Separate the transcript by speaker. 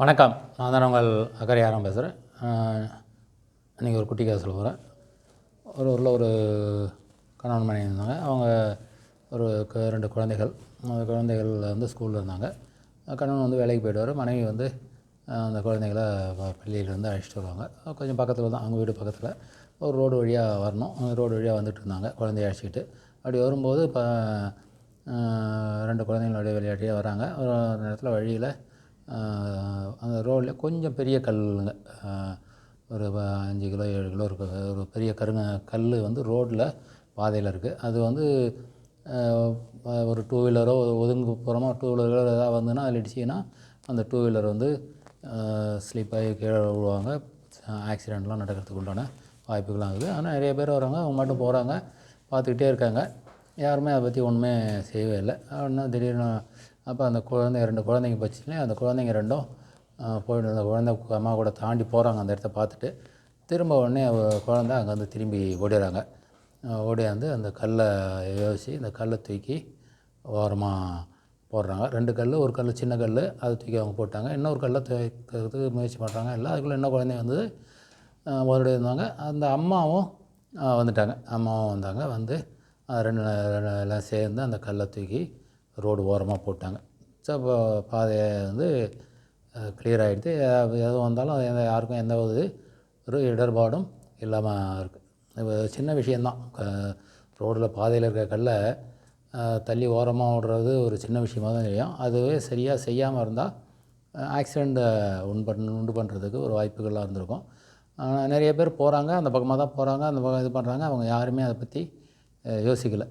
Speaker 1: வணக்கம். நான் தான் உங்கள் அக்கறையாரம் பேசுகிறேன் இன்றைக்கி ஒரு குட்டி கதை சொல்ல போகிறேன் ஒரு ஊரில் ஒரு கணவன் மனைவி இருந்தாங்க. அவங்க ஒரு ரெண்டு குழந்தைகள். அந்த குழந்தைகள் வந்து ஸ்கூலில் இருந்தாங்க. கணவன் வந்து வேலைக்கு போயிடுவார். மனைவி வந்து அந்த குழந்தைகளை ப- பள்ளியிலேருந்து அழைச்சிட்டு வருவாங்க. கொஞ்சம் பக்கத்தில் தான் அவங்க வீடு பக்கத்தில். ஒரு ரோடு வழியாக வரணும். அந்த ரோடு வழியாக வந்துட்டு இருந்தாங்க. குழந்தைய அழைச்சிக்கிட்டு அப்படி வரும்போது இப்போ ரெண்டு குழந்தைங்களுடைய விளையாட்டியே வராங்க. ஒரு நேரத்தில் வழியில் அந்த ரோடில் கொஞ்சம் பெரிய கல்லுங்க ஒரு அஞ்சு கிலோ ஏழு கிலோ இருக்க ஒரு பெரிய கருங்க கல் வந்து ரோட்டில் பாதையில் இருக்குது அது வந்து ஒரு டூ வீலரோ ஒதுங்கு போகிறோமோ டூ வீலரோ எதாவது வந்துன்னா அதில் இடிச்சிங்கன்னா அந்த டூ வீலர் வந்து ஸ்லிப் ஆகி கீழே விழுவாங்க. ஆக்சிடெண்ட்லாம் நடக்கிறதுக்கு உண்டான வாய்ப்புகள்லாம் இருக்குது ஆனால் நிறைய பேர் வராங்க அவங்க மட்டும் போகிறாங்க பார்த்துக்கிட்டே இருக்காங்க. யாருமே அதை பற்றி ஒன்றுமே செய்யவே இல்லை. அப்படின்னா திடீர்னு அப்போ அந்த குழந்தை ரெண்டு குழந்தைங்க பச்சுனே அந்த குழந்தைங்க ரெண்டும் போயிட்டு அந்த குழந்தை அம்மா கூட தாண்டி போகிறாங்க அந்த இடத்த பார்த்துட்டு. திரும்ப உடனே அவங்க குழந்த அங்கே அங்கேருந்து திரும்பி ஓடிடுறாங்க ஓடியாந்து அந்த கல்லை யோசித்து இந்த கல்லை தூக்கி ஓரமாக போடுறாங்க. ரெண்டு கல் ஒரு கல் சின்ன கல் அதை தூக்கி அவங்க போட்டாங்க. இன்னொரு கல்லை தூக்கிறதுக்கு முயற்சி பண்ணுறாங்க இல்லை அதுக்குள்ளே இன்னும் குழந்தைங்க வந்து ஆஹ் மறுபடியும் இருந்தாங்க அந்த அம்மாவும் வந்துட்டாங்க. அம்மாவும் வந்தாங்க. வந்து ரெண்டு எல்லாம் சேர்ந்து அந்த கல்லை தூக்கி ரோடு ஓரமாக போட்டாங்க. ஸோ இப்போ பாதையை வந்து கிளியர் ஆகிடுது எது வந்தாலும் எந்த யாருக்கும் எந்த ஒரு ஒரு இடர்பாடும் இல்லாமல் இருக்குது இப்போ சின்ன விஷயந்தான் ரோடில் பாதையில் இருக்க கல்லை தள்ளி ஓரமாக ஓடுறது ஒரு சின்ன விஷயமா தான் தெரியும். அதுவே சரியாக செய்யாமல் இருந்தால் ஆக்சிடெண்ட்டை உண்டு பண்ண உண்டு பண்ணுறதுக்கு ஒரு வாய்ப்புகள்லாம் இருந்திருக்கும். நிறைய பேர் போகிறாங்க அந்த பக்கமாக தான் போகிறாங்க அந்த பக்கம் இது பண்ணுறாங்க அவங்க யாருமே அதை பற்றி யோசிக்கலை.